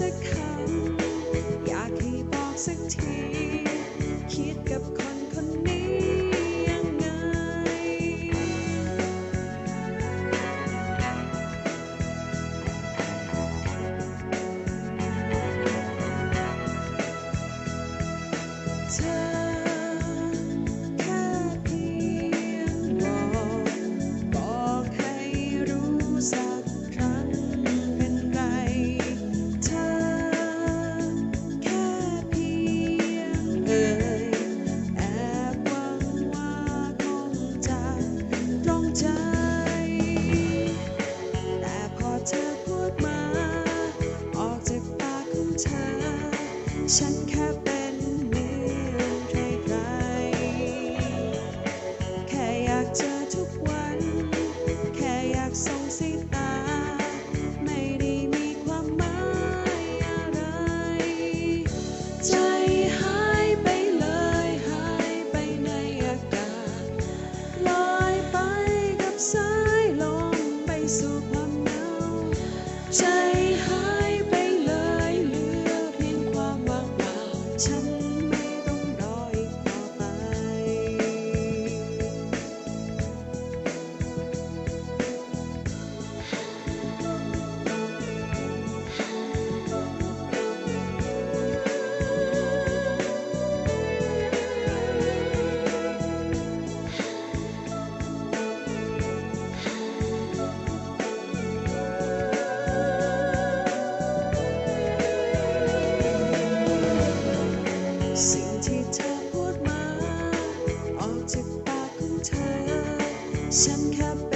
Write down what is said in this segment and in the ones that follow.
a 참 ฉันแค่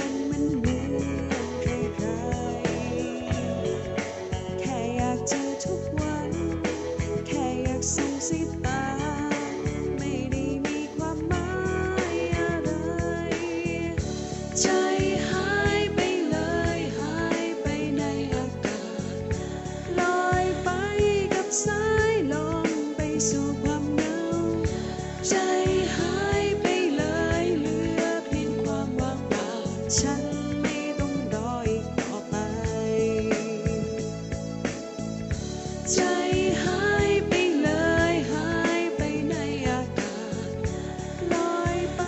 ฉันไม่ต้องรออีกต่อไป ใจหายไปเลยหายไปในอากาศลอยไป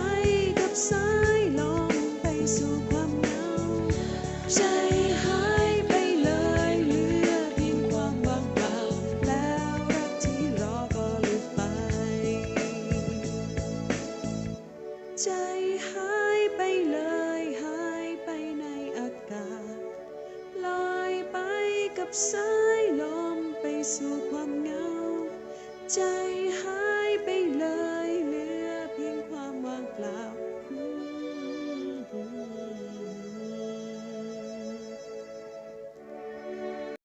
กับสายลมไปสู่ความเหงา ใจหายไปเลยเหลือเพียงความว่างเปล่า แล้วรักที่รอก็ลุดไป ใจหายไปเลย ไปกับสาย